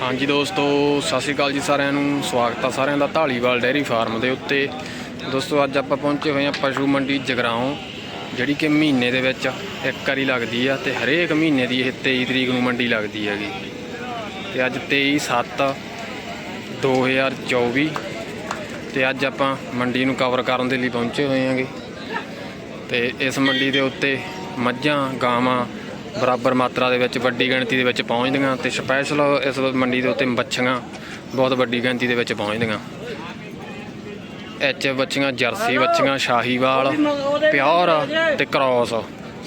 ਹਾਂਜੀ ਦੋਸਤੋ, ਸਤਿ ਸ਼੍ਰੀ ਅਕਾਲ ਜੀ ਸਾਰਿਆਂ ਨੂੰ। ਸਵਾਗਤ ਆ ਸਾਰਿਆਂ ਦਾ ਢਾਲੀਵਾਲ ਡੇਅਰੀ ਫਾਰਮ ਦੇ ਉੱਤੇ। ਦੋਸਤੋ, ਅੱਜ ਆਪਾਂ ਪਹੁੰਚੇ ਹੋਏ ਹਾਂ ਪਸ਼ੂ ਮੰਡੀ ਜਗਰਾਉਂ, ਜਿਹੜੀ ਕਿ ਮਹੀਨੇ ਦੇ ਵਿੱਚ ਇੱਕ ਵਾਰੀ ਲੱਗਦੀ ਆ ਤੇ ਹਰੇਕ ਮਹੀਨੇ ਦੀ ਇਹ 23 ਤਰੀਕ ਨੂੰ ਮੰਡੀ ਲੱਗਦੀ ਹੈਗੀ। ਤੇ ਅੱਜ 23 7 2024 ਤੇ ਅੱਜ ਆਪਾਂ ਮੰਡੀ ਨੂੰ ਕਵਰ ਕਰਨ ਦੇ ਲਈ ਪਹੁੰਚੇ ਹੋਏ ਹਾਂਗੇ। ਤੇ ਇਸ ਮੰਡੀ ਦੇ ਉੱਤੇ ਮੱਝਾਂ, ਗਾਵਾਂ ਬਰਾਬਰ ਮਾਤਰਾ ਦੇ ਵਿੱਚ ਵੱਡੀ ਗਿਣਤੀ ਦੇ ਵਿੱਚ ਪਹੁੰਚਦੀਆਂ ਤੇ ਸਪੈਸ਼ਲ ਇਸ ਮੰਡੀ ਦੇ ਉੱਤੇ ਬੱਚੀਆਂ ਬਹੁਤ ਵੱਡੀ ਗਿਣਤੀ ਦੇ ਵਿੱਚ ਪਹੁੰਚਦੀਆਂ। ਐਚ ਬੱਚੀਆਂ ਜਰਸੀ ਬੱਚੀਆਂ ਸ਼ਾਹੀਵਾਲ ਪਿਓਰ ਤੇ ਕ੍ਰਾਸ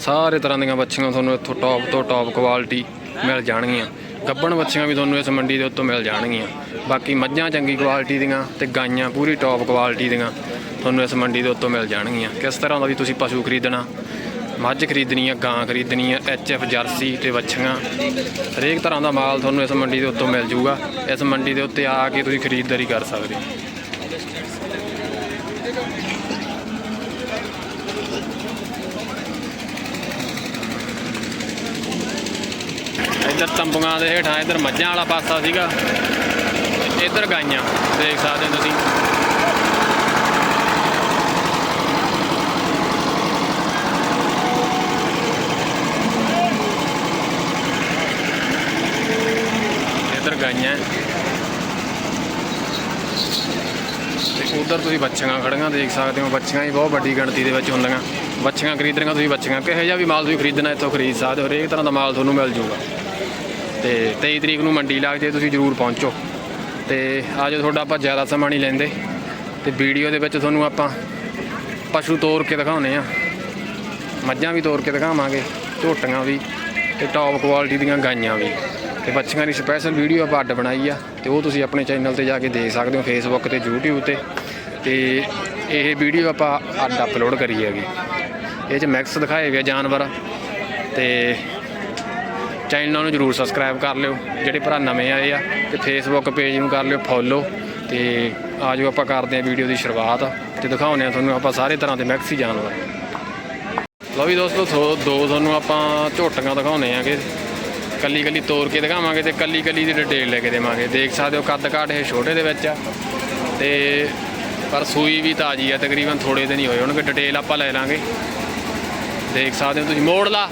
ਸਾਰੇ ਤਰ੍ਹਾਂ ਦੀਆਂ ਬੱਚੀਆਂ ਤੁਹਾਨੂੰ ਇੱਥੋਂ ਟੌਪ ਤੋਂ ਟੌਪ ਕੁਆਲਿਟੀ ਮਿਲ ਜਾਣਗੀਆਂ। ਗੱਬਣ ਬੱਚੀਆਂ ਵੀ ਤੁਹਾਨੂੰ ਇਸ ਮੰਡੀ ਦੇ ਉੱਤੋਂ ਮਿਲ ਜਾਣਗੀਆਂ। ਬਾਕੀ ਮੱਝਾਂ ਚੰਗੀ ਕੁਆਲਿਟੀ ਦੀਆਂ ਤੇ ਗਾਈਆਂ ਪੂਰੀ ਟੌਪ ਕੁਆਲਿਟੀ ਦੀਆਂ ਤੁਹਾਨੂੰ ਇਸ ਮੰਡੀ ਦੇ ਉੱਤੋਂ ਮਿਲ ਜਾਣਗੀਆਂ। ਕਿਸ ਤਰ੍ਹਾਂ ਦਾ ਵੀ ਤੁਸੀਂ ਪਸ਼ੂ ਖਰੀਦਣਾ ਮੱਝ ਖਰੀਦਣੀ ਆ, ਗਾਂ ਖਰੀਦਣੀ ਆ ਐਚ ਐਫ ਜਰਸੀ ਤੇ ਵੱਛੀਆਂ। ਹਰੇਕ ਤਰ੍ਹਾਂ ਦਾ ਮਾਲ ਤੁਹਾਨੂੰ ਇਸ ਮੰਡੀ ਦੇ ਉੱਤੋਂ ਮਿਲ ਜੂਗਾ। ਇਸ ਮੰਡੀ ਦੇ ਉੱਤੇ ਆ ਕੇ ਤੁਸੀਂ ਖਰੀਦਦਾਰੀ ਕਰ ਸਕਦੇ ਹੋ। ਇੱਧਰ ਤੰਬੂਆਂ ਦੇ ਹੇਠਾਂ, ਇੱਧਰ ਮੱਝਾਂ ਵਾਲਾ ਪਾਸਾ ਸੀਗਾ। ਇੱਧਰ ਗਾਈਆਂ, ਦੇਖ ਸਕਦੇ ਹੋ ਤੁਸੀਂ। ਇੱਧਰ ਤੇ ਉਧਰ ਤੁਸੀਂ ਬੱਚੀਆਂ ਖੜੀਆਂ ਦੇਖ ਸਕਦੇ ਹੋ। ਬੱਚੀਆਂ ਹੀ ਬਹੁਤ ਵੱਡੀ ਗਿਣਤੀ ਦੇ ਵਿੱਚ ਹੁੰਦੀਆਂ। ਬੱਚੀਆਂ ਖਰੀਦਣੀਆਂ ਤੁਸੀਂ ਬੱਚੀਆਂ, ਕਿਹੋ ਜਿਹਾ ਵੀ ਮਾਲ ਤੁਸੀਂ ਖਰੀਦਣਾ ਇੱਥੋਂ ਖਰੀਦ ਸਕਦੇ ਹੋ। ਹਰੇਕ ਤਰ੍ਹਾਂ ਦਾ ਮਾਲ ਤੁਹਾਨੂੰ ਮਿਲ ਜੂਗਾ ਤੇ 23 ਤਰੀਕ ਨੂੰ ਮੰਡੀ ਲੱਗ ਜੇ ਤੁਸੀਂ ਜ਼ਰੂਰ ਪਹੁੰਚੋ। ਤੇ ਅੱਜ ਤੁਹਾਡਾ ਆਪਾਂ ਜ਼ਿਆਦਾ ਸਮਾਂ ਨਹੀਂ ਲੈਂਦੇ। ਤੇ ਵੀਡੀਓ ਦੇ ਵਿੱਚ ਤੁਹਾਨੂੰ ਆਪਾਂ ਪਸ਼ੂ ਤੋਰ ਕੇ ਦਿਖਾਉਨੇ ਆ। ਮੱਝਾਂ ਵੀ ਤੋਰ ਕੇ ਦਿਖਾਵਾਂਗੇ, ਝੋਟੀਆਂ ਵੀ ਤੇ ਟੌਪ ਕੁਆਲਿਟੀ ਦੀਆਂ ਗਾਈਆਂ ਵੀ। ਤੇ ਬੱਚੀਆਂ ਦੀ ਸਪੈਸ਼ਲ ਵੀਡੀਓ ਆਪਾਂ ਅੱਡ ਬਣਾਈ ਆ ਤੇ ਉਹ ਤੁਸੀਂ ਆਪਣੇ ਚੈਨਲ ਤੇ ਜਾ ਕੇ ਦੇਖ ਸਕਦੇ ਹੋ ਫੇਸਬੁੱਕ ਤੇ, YouTube ਤੇ। ਤੇ ਇਹ ਵੀਡੀਓ ਆਪਾਂ ਅੱਡ ਅਪਲੋਡ ਕਰੀ ਹੈਗੀ। ਇਹ ਚ ਮੈਕਸ ਦਿਖਾਏ ਹੋਏ ਜਾਨਵਰ। ਤੇ ਚੈਨਲ ਨੂੰ ਜਰੂਰ ਸਬਸਕ੍ਰਾਈਬ ਕਰ ਲਿਓ, ਜਿਹੜੇ ਭਰਾ ਨਵੇਂ ਆਏ ਆ। ਤੇ ਫੇਸਬੁੱਕ ਪੇਜ ਨੂੰ ਕਰ ਲਿਓ ਫੋਲੋ ਤੇ ਆਜੋ ਆਪਾਂ ਕਰਦੇ ਹਾਂ ਵੀਡੀਓ ਦੀ ਸ਼ੁਰੂਆਤ। ਤੇ ਦਿਖਾਉਂਦੇ ਆ ਤੁਹਾਨੂੰ ਆਪਾਂ ਸਾਰੇ ਤਰ੍ਹਾਂ ਦੇ ਮੈਕਸੀ ਜਾਨਵਰ। ਲਓ ਵੀ ਦੋਸਤੋ ਦੋ ਤੁਹਾਨੂੰ ਆਪਾਂ ਝੋਟੀਆਂ ਦਿਖਾਉਂਦੇ ਆਂਗੇ। ਕੱਲੀ ਕੱਲੀ ਤੋੜ ਕੇ ਦਿਖਾਵਾਂਗੇ ਤੇ ਕੱਲੀ ਕੱਲੀ ਦੀ ਡਿਟੇਲ ਲੈ ਕੇ ਦੇਵਾਂਗੇ। ਦੇਖ ਸਕਦੇ ਹੋ ਕੱਦ ਕਾਠ ਇਹ ਛੋਟੇ ਦੇ ਵਿੱਚ ਆ। ਤੇ ਪਰ ਸੂਈ ਵੀ ਤਾਜੀ ਆ, ਤਕਰੀਬਨ ਥੋੜੇ ਦਿਨ ਹੀ ਹੋਏ ਹੋਣਗੇ ਡਿਟੇਲ ਆਪਾਂ ਲੈ ਲਾਂਗੇ। ਦੇਖ ਸਕਦੇ ਹੋ ਤੁਸੀਂ ਮੋੜ ਲਾ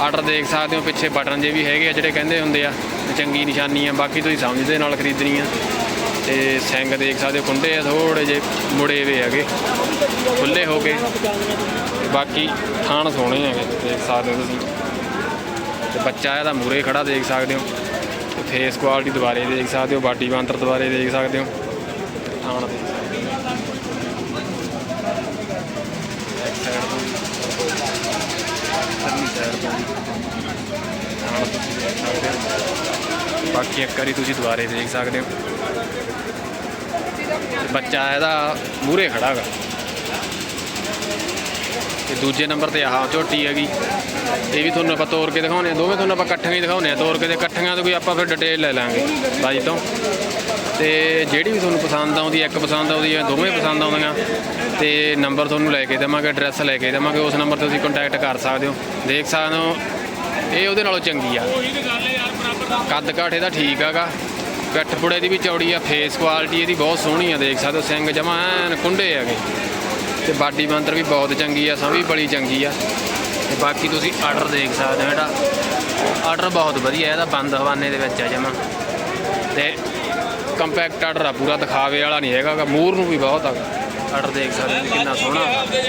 ਆਰਡਰ ਦੇਖ ਸਕਦੇ ਹੋ, ਪਿੱਛੇ ਬਟਨ ਜੇ ਵੀ ਹੈਗੇ ਆ ਜਿਹੜੇ ਕਹਿੰਦੇ ਹੁੰਦੇ ਆ ਵੀ ਚੰਗੀ ਨਿਸ਼ਾਨੀ ਆ, ਬਾਕੀ ਤੁਸੀਂ ਸਮਝਦੇ ਨਾਲ ਖਰੀਦਣੀ ਆ। ਤੇ ਸਿੰਘ ਦੇਖ ਸਕਦੇ ਹੋ ਕੁੰਡੇ ਆ ਥੋੜੇ ਜੇ ਮੁੜੇ ਵੇ ਹੈਗੇ ਖੁੱਲੇ ਹੋ ਕੇ ਬਾਕੀ ਥਾਣ ਸੋਹਣੇ ਹੈਗੇ, ਦੇਖ ਸਕਦੇ ਹੋ ਤੁਸੀਂ। ਤੇ ਬੱਚਾ ਇਹਦਾ ਮੂਰੇ ਖੜਾ ਦੇਖ ਸਕਦੇ ਹੋ ਤੇ ਫੇਸ ਕੁਆਲਿਟੀ ਦੁਬਾਰੇ ਦੇਖ ਸਕਦੇ ਹੋ, ਬਾਡੀ ਬਾਂਤਰ ਦੁਬਾਰੇ ਦੇਖ ਸਕਦੇ ਹੋ। ਥਾਣ ਦੇਖ ਸਕਦੇ ਬਾਕੀ ਇੱਕ ਵਾਰੀ ਤੁਸੀਂ ਦੁਬਾਰੇ ਦੇਖ ਸਕਦੇ ਹੋ। ਤੇ ਬੱਚਾ ਇਹਦਾ ਮੂਰੇ ਖੜਾ ਹੈਗਾ ਤੇ ਦੂਜੇ ਨੰਬਰ ਤੇ ਆਹ ਝੋਟੀ ਹੈਗੀ। ਇਹ ਵੀ ਤੁਹਾਨੂੰ ਆਪਾਂ ਤੋੜ ਕੇ ਦਿਖਾਉਣੇ ਆ ਦੋਵੇਂ ਤੁਹਾਨੂੰ ਆਪਾਂ ਇਕੱਠੀਆਂ ਹੀ ਦਿਖਾਉਣੇ ਆ ਤੋੜ ਕੇ ਤੇ ਇਕੱਠੀਆਂ ਤੋਂ ਕੋਈ ਆਪਾਂ ਫਿਰ ਡਿਟੇਲ ਲੈ ਲਾਂਗੇ ਬਾਈ ਤੋਂ। ਤੇ ਜਿਹੜੀ ਵੀ ਤੁਹਾਨੂੰ ਪਸੰਦ ਆਉਂਦੀ ਹੈ ਇੱਕ ਪਸੰਦ ਆਉਂਦੀ ਹੈ ਦੋਵੇਂ ਪਸੰਦ ਆਉਂਦੀਆਂ, ਤੇ ਨੰਬਰ ਤੁਹਾਨੂੰ ਲੈ ਕੇ ਦੇਵਾਂਗੇ ਐਡਰੈਸ ਲੈ ਕੇ ਦੇਵਾਂਗੇ, ਉਸ ਨੰਬਰ ਤੇ ਤੁਸੀਂ ਕੰਟੈਕਟ ਕਰ ਸਕਦੇ ਹੋ। ਦੇਖ ਸਕਦੇ ਹੋ, ਇਹ ਉਹਦੇ ਨਾਲੋਂ ਚੰਗੀ ਆ। ਕੱਦ ਕਾਠ ਇਹਦਾ ਠੀਕ ਹੈਗਾ। ਪਿੱਠ ਪੁੜੇ ਦੀ ਵੀ ਚੌੜੀ ਆ ਫੇਸ ਕੁਆਲਿਟੀ ਇਹਦੀ ਬਹੁਤ ਸੋਹਣੀ ਆ, ਦੇਖ ਸਕਦੇ ਹੋ, ਸਿੰਘ ਜਮਾ ਕੁੰਡੇ ਹੈਗੇ। ਤੇ ਬਾਡੀ ਮੰਤਰ ਵੀ ਬਹੁਤ ਚੰਗੀ ਆ, ਸਭ ਵੀ ਬੜੀ ਚੰਗੀ ਆ। ਬਾਕੀ ਤੁਸੀਂ ਆਰਡਰ ਦੇਖ ਸਕਦੇ ਹੋ ਜਿਹੜਾ ਆਰਡਰ ਬਹੁਤ ਵਧੀਆ ਇਹਦਾ ਬੰਦ ਹਵਾਨੇ ਦੇ ਵਿੱਚ ਆ ਜਮਾ। ਤੇ ਕੰਪੈਕਟ ਆਰਡਰ ਆ ਪੂਰਾ ਦਿਖਾਵੇ ਵਾਲਾ ਨਹੀਂ ਹੈਗਾ ਮੂਰ ਨੂੰ ਵੀ ਬਹੁਤ ਆ ਆਰਡਰ ਦੇਖ ਸਕਦੇ ਹੋ ਕਿੰਨਾ ਸੋਹਣਾ ਆਪਦੇ